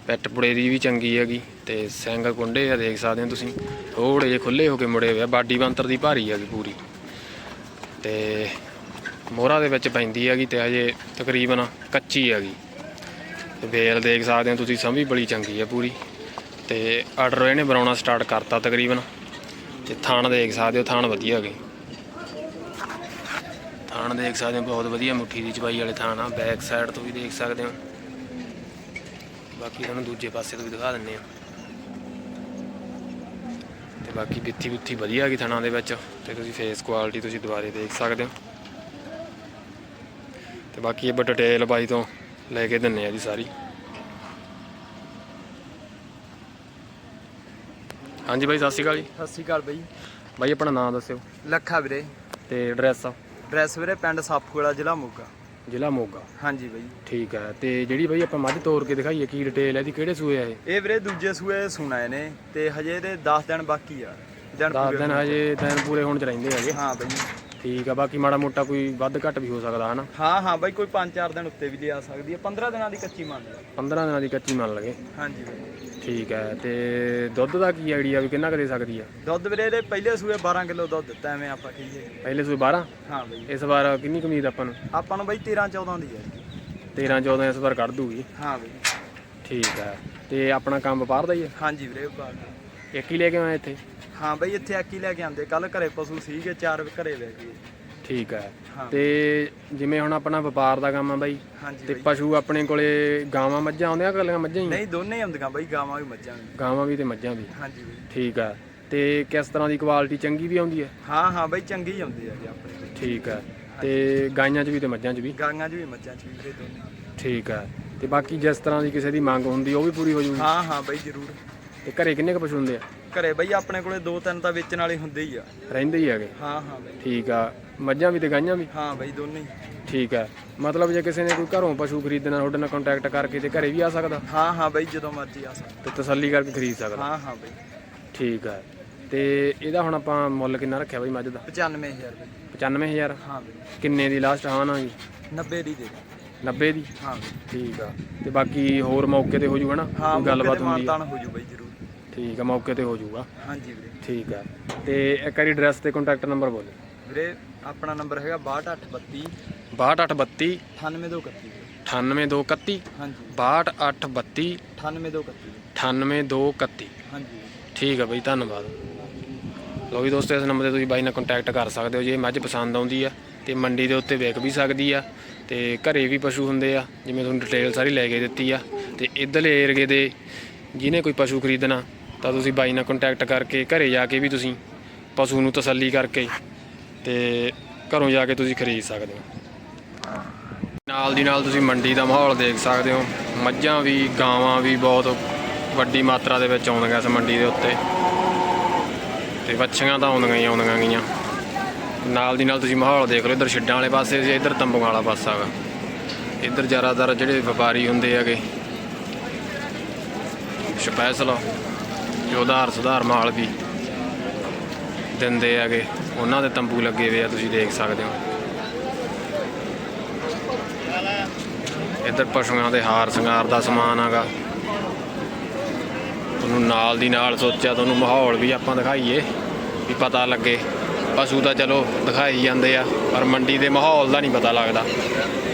ਪੈਟ ਪੁੜੇ ਵੀ ਚੰਗੀ ਹੈਗੀ ਤੇ ਸਿੰਘ ਕੁੰਡੇ ਆ ਦੇਖ ਸਕਦੇ ਹੋ ਤੁਸੀਂ। ਥੋੜੇ ਜਿਹੇ ਖੁੱਲੇ ਹੋ ਕੇ ਮੁੜੇ ਹੋਏ ਆ, ਬਾਡੀ ਬੰਤਰ ਦੀ ਭਾਰੀ ਹੈਗੀ ਪੂਰੀ। ਤੇ ਮੋਹਰਾ ਦੇ ਵਿੱਚ ਪੈਂਦੀ ਹੈਗੀ ਤੇ ਹਜੇ ਤਕਰੀਬਨ ਕੱਚੀ ਹੈਗੀ। ਤੇ ਵੇਲ ਦੇਖ ਸਕਦੇ ਹੋ ਤੁਸੀਂ ਸਮਝ ਬੜੀ ਚੰਗੀ ਹੈ ਪੂਰੀ। ਤੇ ਆਰਡਰ ਇਹਨੇ ਬਣਾਉਣਾ ਸਟਾਰਟ ਕਰਤਾ ਤਕਰੀਬਨ। ਤੇ ਥਾਣ ਦੇਖ ਸਕਦੇ ਹੋ, ਥਾਣ ਵਧੀਆ ਹੈਗੇ। ਥਾਣ ਦੇਖ ਸਕਦੇ ਹੋ, ਬਹੁਤ ਵਧੀਆ ਮੁੱਠੀ ਦੀ ਚਬਾਈ ਵਾਲੇ ਥਾਣ ਆ, ਬੈਕ ਸਾਈਡ ਤੋਂ ਵੀ ਦੇਖ ਸਕਦੇ ਹੋ। ਬਾਕੀ ਤੁਹਾਨੂੰ ਦੂਜੇ ਪਾਸੇ ਤੋਂ ਵੀ ਦਿਖਾ ਦਿੰਨੇ ਆ ਤੇ ਬਾਕੀ ਬਿੱਥੀ ਬੁੱਥੀ ਵਧੀਆ ਹੈਗੀ ਥਾਣਾਂ ਦੇ ਵਿੱਚ। ਤੇ ਤੁਸੀਂ ਫੇਸ ਕੁਆਲਿਟੀ ਤੁਸੀਂ ਦੁਬਾਰੇ ਦੇਖ ਸਕਦੇ ਹੋ। ਤੇ ਬਾਕੀ ਇਹ ਡਿਟੇਲ ਬਾਈ ਤੋਂ ਲੈ ਕੇ ਦਿੰਨੇ ਆ ਜੀ ਸਾਰੀ। ਹਾਂਜੀ ਬਾਈ ਸਤਿ ਸ਼੍ਰੀ ਅਕਾਲ ਜੀ। ਸਤਿ ਸ਼੍ਰੀ ਅਕਾਲ ਬਈ। ਬਾਈ ਆਪਣਾ ਨਾਮ ਦੱਸਿਓ। ਲੱਖਾ ਵੀਰੇ। ਤੇ ਐਡਰੈਸ ਡਰੈਸ ਵੀਰੇ ਪਿੰਡ ਸਾਪੂਵਾਲਾ ਜ਼ਿਲ੍ਹਾ ਮੋਗਾ। ਜ਼ਿਲ੍ਹਾ ਮੋਗਾ। ਹਾਂਜੀ ਬਈ। ਠੀਕ ਹੈ ਤੇ ਜਿਹੜੀ ਬਾਈ ਆਪਾਂ ਮੱਝ ਤੋੜ ਕੇ ਦਿਖਾਈਏ ਕੀ ਡਿਟੇਲ ਹੈ ਇਹਦੀ ਕਿਹੜੇ ਸੂਏ ਆ ਇਹ? ਇਹ ਵੀਰੇ ਦੂਜੇ ਸੂਏ ਸੁਣਾਏ ਨੇ ਤੇ ਹਜੇ ਇਹਦੇ 10 ਦਿਨ ਬਾਕੀ ਆ। ਦਿਨ 10 ਪੂਰੇ ਦਿਨ। ਹਜੇ ਦਿਨ ਪੂਰੇ ਹੋਣ ਚ ਰਹਿੰਦੇ ਹੈਗੇ। ਹਾਂ ਬਈ। ਠੀਕ ਆ ਬਾਕੀ ਮਾੜਾ ਮੋਟਾ ਕੋਈ ਵੱਧ ਘੱਟ ਵੀ ਹੋ ਸਕਦਾ ਹਨਾ? ਹਾਂ ਹਾਂ ਬਈ ਕੋਈ 5-4 ਦਿਨ ਉੱਤੇ ਵੀ ਲਿਆ ਸਕਦੀ ਹੈ 15 ਦਿਨਾਂ ਦੀ ਕੱਚੀ ਮੰਨ ਲਓ। 15 ਦਿਨਾਂ ਦੀ ਕੱਚੀ ਮੰਨ ਲਗੇ। ਹਾਂਜੀ ਬਈ। ਠੀਕ ਹੈ ਤੇ ਦੁੱਧ ਦਾ ਕੀ ਆਈਡੀਆ ਵੀ ਕਿੰਨਾ ਕੁ ਦੇ ਸਕਦੀ ਆ? ਦੁੱਧ ਵੀਰੇ ਇਹਦੇ ਪਹਿਲੇ ਸੂਏ 12 ਕਿਲੋ ਦੁੱਧ ਦਿੱਤਾ ਐਵੇਂ ਆਪਾਂ ਕਹੀਏ ਪਹਿਲੇ ਸੂਏ 12 ਹਾਂ ਬਈ। ਇਸ ਵਾਰ ਕਿੰਨੀ ਕਮੀਦ ਆਪਾਂ ਨੂੰ? ਆਪਾਂ ਨੂੰ ਬਈ 13 14 ਦੀ ਹੈ 13 14 ਇਸ ਵਾਰ ਕੱਢ ਦੂਗੀ। ਹਾਂ ਬਈ। ਠੀਕ ਹੈ ਤੇ ਆਪਣਾ ਕੰਮ ਵਪਾਰ ਦਾ ਹੀ ਹੈ ਹਾਂਜੀ ਵੀਰੇ ਬਾਗ ਇੱਕ ਹੀ ਲੈ ਕੇ ਆਏ ਇੱਥੇ? ਹਾਂ ਬਈ ਇੱਥੇ ਆਕੀ ਲੈ ਕੇ ਆਂਦੇ ਕੱਲ ਘਰੇ ਪਸ਼ੂ ਸੀਗੇ ਚਾਰ ਘਰੇ ਵੇ ਗਏ। ਠੀਕ ਹੈ। ਹਾਂ। ਤੇ ਜਿਵੇਂ ਹੁਣ ਆਪਣਾ ਵਪਾਰ ਦਾ ਕੰਮ ਆ ਬਾਈ ਹਾਂਜੀ ਤੇ ਬਈ। ਪਸ਼ੂ ਆਪਣੇ ਕੋਲੇ ਗਾਵਾਂ ਮੱਝਾਂ ਆਉਂਦੀਆਂ ਕੱਲੀਆਂ ਮੱਝਾਂ ਹੀ ਨਹੀਂ ਦੋਨੇ ਹੀ ਹੁੰਦੀਆਂ ਬਈ ਗਾਵਾਂ ਵੀ ਮੱਝਾਂ ਵੀ। ਗਾਵਾਂ ਵੀ ਤੇ ਮੱਝਾਂ ਵੀ। ਹਾਂਜੀ ਬਈ। ਠੀਕ ਹੈ। ਤੇ ਕਿਸ ਤਰ੍ਹਾਂ ਦੀ ਕੁਆਲਿਟੀ ਚੰਗੀ ਵੀ ਆਉਂਦੀ ਹੈ? ਹਾਂ ਹਾਂ ਬਈ ਚੰਗੀ ਹੀ ਹੁੰਦੀ ਆ ਜੀ ਆਪਣੇ। ਠੀਕ ਹੈ। ਤੇ ਗਾਈਆਂ 'ਚ ਵੀ ਤੇ ਮੱਝਾਂ 'ਚ ਵੀ? ਗਾਂਆਂ 'ਚ ਵੀ ਮੱਝਾਂ 'ਚ ਵੀ ਵੀਰੇ ਦੋਨੇ। ਠੀਕ ਹੈ। ਤੇ ਬਾਕੀ ਜਿਸ ਤਰ੍ਹਾਂ ਦੀ ਕਿਸੇ ਦੀ ਮੰਗ ਹੁੰਦੀ ਉਹ ਵੀ ਪੂਰੀ ਹੋ ਜੂਗੀ ਹਾਂ ਹਾਂ ਬਈ ਜ਼ਰੂਰ। ਤੇ ਘਰੇ ਕਿੰਨੇ ਕੁ ਪਸ਼ੂ ਹੁੰਦੇ ਆ? ਘਰੇ ਬਈ ਆਪਣੇ ਕੋਲੇ ਦੋ ਤਿੰਨ ਤਾਂ ਵੇਚਣ ਵਾਲੇ ਹੁੰਦੇ ਹੀ ਆ। ਰਹਿੰਦੇ ਹੀ ਹੈਗੇ। ਹਾਂ ਹਾਂ ਬਈ। ਠੀਕ ਆ। ਮੱਝਾਂ ਵੀ ਤੇ ਗਾਈਆਂ ਵੀ? ਹਾਂ ਬਈ ਦੋਨੇ ਹੀ। ਠੀਕ ਹੈ। ਮਤਲਬ ਜੇ ਕਿਸੇ ਨੇ ਕੋਈ ਘਰੋਂ ਪਸ਼ੂ ਖਰੀਦਣਾ ਤੁਹਾਡੇ ਨਾਲ ਕੰਟੈਕਟ ਕਰਕੇ ਤੇ ਘਰੇ ਵੀ ਆ ਸਕਦਾ? ਹਾਂ ਹਾਂ ਬਈ ਜਦੋਂ ਮਰਜ਼ੀ ਆ ਸਕਦਾ। ਤੇ ਤਸੱਲੀ ਕਰਕੇ ਖਰੀਦ ਸਕਦਾ? ਹਾਂ ਹਾਂ ਬਈ। ਠੀਕ ਹੈ। ਤੇ ਇਹਦਾ ਹੁਣ ਆਪਾਂ ਮੁੱਲ ਕਿੰਨਾ ਰੱਖਿਆ ਬਈ ਮੱਝ ਦਾ? 95000 ਬਈ। 95000 ਹਾਂ ਬਈ। ਕਿੰਨੇ ਦੀ ਲਾਸਟ ਹਾਂ ਨਾ ਜੀ? 90 ਦੀ ਦੇ 90 ਦੀ? ਹਾਂ ਬਈ। ਠੀਕ ਆ। ਤੇ ਬਾਕੀ ਹੋਰ ਮੌਕੇ ਤੇ ਹੋ ਜੂਗਾ ਨਾ ਹਾਂ ਕੋਈ ਗੱਲਬਾਤ ਹੁੰਦੀ ਆ। ਮਾਨਤਾਨ ਹੋ ਜੂ ਬਈ ਜ਼ਰੂਰ। ਠੀਕ ਆ ਮੌਕੇ ਤੇ ਹੋ ਜੂਗਾ ਹਾਂਜੀ ਵੀਰੇ। ਠੀਕ ਆ। ਤੇ ਇੱਕ ਵਾਰੀ ਐਡਰੈਸ ਤੇ ਕੰਟੈਕਟ ਨੰਬਰ ਬੋਲੇ। ਵੀਰੇ ਆਪਣਾ ਨੰਬਰ ਹੈਗਾ 6232 6232 98231 98231 ਹਾਂਜੀ। 6232 98231 98231 ਹਾਂਜੀ। ਠੀਕ ਆ ਬਈ ਧੰਨਵਾਦ। ਲਓ ਵੀ ਦੋਸਤੋ ਇਸ ਨੰਬਰ ਤੇ ਤੁਸੀਂ ਬਾਈ ਨਾਲ ਕੰਟੈਕਟ ਕਰ ਸਕਦੇ ਹੋ ਜੇ ਮੱਝ ਪਸੰਦ ਆਉਂਦੀ ਆ ਤੇ ਮੰਡੀ ਦੇ ਉੱਤੇ ਵਿਕ ਵੀ ਸਕਦੀ ਆ ਤੇ ਘਰੇ ਵੀ ਪਸ਼ੂ ਹੁੰਦੇ ਆ ਜਿਵੇਂ ਤੁਹਾਨੂੰ ਡਿਟੇਲ ਸਾਰੀ ਲੈ ਕੇ ਦਿੱਤੀ ਆ ਤੇ ਇਧਰਲੇ ਏਰੀਏ ਦੇ ਜਿਹਨੇ ਕੋਈ ਪਸ਼ੂ ਖਰੀਦਣਾ ਤਾਂ ਤੁਸੀਂ ਬਾਈ ਨਾਲ ਕੰਟੈਕਟ ਕਰਕੇ ਘਰੇ ਜਾ ਕੇ ਵੀ ਤੁਸੀਂ ਪਸ਼ੂ ਨੂੰ ਤਸੱਲੀ ਕਰਕੇ ਤੇ ਘਰੋਂ ਜਾ ਕੇ ਤੁਸੀਂ ਖਰੀਦ ਸਕਦੇ ਹੋ। ਨਾਲ ਦੀ ਨਾਲ ਤੁਸੀਂ ਮੰਡੀ ਦਾ ਮਾਹੌਲ ਦੇਖ ਸਕਦੇ ਹੋ। ਮੱਝਾਂ ਵੀ, ਗਾਵਾਂ ਵੀ ਬਹੁਤ ਵੱਡੀ ਮਾਤਰਾ ਦੇ ਵਿੱਚ ਆਉਂਦੀਆਂ ਇਸ ਮੰਡੀ ਦੇ ਉੱਤੇ। ਤੇ ਵੱਛੀਆਂ ਤਾਂ ਆਉਂਦੀਆਂ ਹੀ ਆਉਂਦੀਆਂ ਗਈਆਂ ਨਾਲ ਦੀ ਨਾਲ ਤੁਸੀਂ ਮਾਹੌਲ ਦੇਖ ਲਓ, ਇੱਧਰ ਛਿੱਡਾਂ ਵਾਲੇ ਪਾਸੇ ਜੇ ਇੱਧਰ ਤੰਬੂਆਂ ਵਾਲਾ ਪਾਸਾ ਹੈਗਾ ਇੱਧਰ ਜ਼ਿਆਦਾਤਰ ਜਿਹੜੇ ਵਪਾਰੀ ਹੁੰਦੇ ਹੈਗੇ, ਸਪੈਸ਼ਲ ਜੋ ਉਧਾਰ ਸੁਧਾਰ ਮਾਲ ਵੀ। ਦਿੰਦੇ ਹੈਗੇ, ਉਹਨਾਂ ਦੇ ਤੰਬੂ ਲੱਗੇ ਹੋਏ ਆ, ਤੁਸੀਂ ਦੇਖ ਸਕਦੇ ਹੋ। ਇੱਧਰ ਪਸ਼ੂਆਂ ਦੇ ਹਾਰ ਸ਼ਿੰਗਾਰ ਦਾ ਸਮਾਨ ਹੈਗਾ। ਤੁਹਾਨੂੰ ਨਾਲ ਦੀ ਨਾਲ ਸੋਚਿਆ ਤੁਹਾਨੂੰ ਮਾਹੌਲ ਵੀ ਆਪਾਂ ਦਿਖਾਈਏ, ਵੀ ਪਤਾ ਲੱਗੇ। ਪਸ਼ੂ ਤਾਂ ਚਲੋ ਦਿਖਾਈ ਜਾਂਦੇ ਆ, ਪਰ ਮੰਡੀ ਦੇ ਮਾਹੌਲ ਦਾ ਨਹੀਂ ਪਤਾ ਲੱਗਦਾ।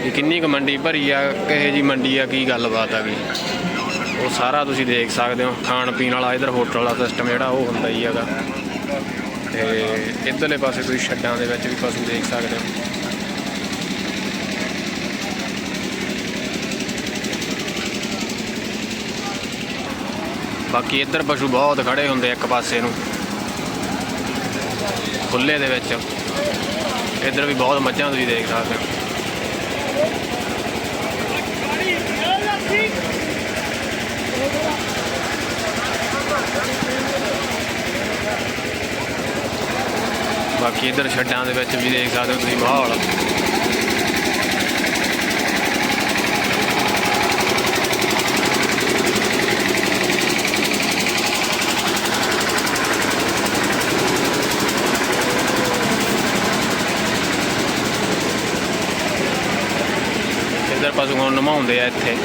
ਵੀ ਕਿੰਨੀ ਕੁ ਮੰਡੀ ਭਰੀ ਆ, ਕਿਹੇ ਜੀ ਮੰਡੀ ਆ, ਕੀ ਗੱਲਬਾਤ ਆ ਗਈ। ਉਹ ਸਾਰਾ ਤੁਸੀਂ ਦੇਖ ਸਕਦੇ ਹੋ ਖਾਣ ਪੀਣ ਵਾਲਾ ਇਧਰ ਹੋਟਲ ਵਾਲਾ ਸਿਸਟਮ ਜਿਹੜਾ ਉਹ ਹੁੰਦਾ ਹੀ ਹੈਗਾ। ਤੇ ਇਧਰਲੇ ਪਾਸੇ ਤੁਸੀਂ ਛੱਡਾਂ ਦੇ ਵਿੱਚ ਵੀ ਪਸ਼ੂ ਦੇਖ ਸਕਦੇ ਹੋ। ਬਾਕੀ ਇੱਧਰ ਪਸ਼ੂ ਬਹੁਤ ਖੜੇ ਹੁੰਦੇ ਇੱਕ ਪਾਸੇ ਨੂੰ। ਖੁੱਲੇ ਦੇ ਵਿੱਚ। ਇੱਧਰ ਵੀ ਬਹੁਤ ਮੱਝਾਂ ਤੁਸੀਂ ਦੇਖ ਸਕਦੇ ਹੋ। ਬਾਕੀ ਇੱਧਰ ਛੱਡਾਂ ਦੇ ਵਿੱਚ ਵੀ ਦੇਖ ਸਕਦੇ ਹੋ ਤੁਸੀਂ ਮਾਹੌਲ। ਇੱਧਰ ਪਸ਼ੂ ਨੂੰ ਨਮਾਉਂਦੇ ਆ ਇੱਥੇ।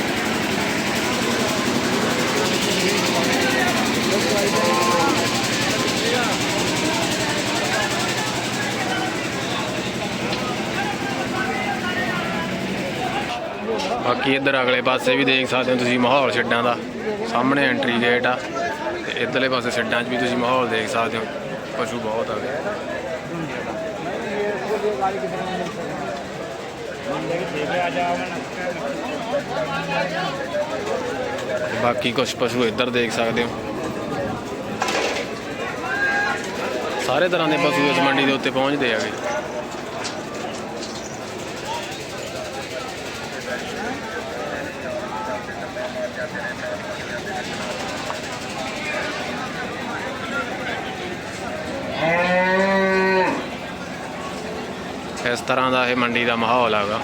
ਬਾਕੀ ਇੱਧਰ ਅਗਲੇ ਪਾਸੇ ਵੀ ਦੇਖ ਸਕਦੇ ਹੋ ਤੁਸੀਂ ਮਾਹੌਲ ਛੱਡਾਂ ਦਾ। ਸਾਹਮਣੇ ਐਂਟਰੀ ਗੇਟ ਆ ਤੇ ਇੱਧਰਲੇ ਪਾਸੇ ਛੱਡਾਂ 'ਚ ਵੀ ਤੁਸੀਂ ਮਾਹੌਲ ਦੇਖ ਸਕਦੇ ਹੋ। ਪਸ਼ੂ ਬਹੁਤ ਆ ਗਏ। ਬਾਕੀ ਕੁਝ ਪਸ਼ੂ ਇੱਧਰ ਦੇਖ ਸਕਦੇ ਹੋ। ਸਾਰੇ ਤਰ੍ਹਾਂ ਦੇ ਪਸ਼ੂ ਇਸ ਮੰਡੀ ਦੇ ਉੱਤੇ ਪਹੁੰਚਦੇ ਆਗੇ ਇਸ ਤਰ੍ਹਾਂ ਦਾ ਇਹ ਮੰਡੀ ਦਾ ਮਾਹੌਲ ਹੈਗਾ।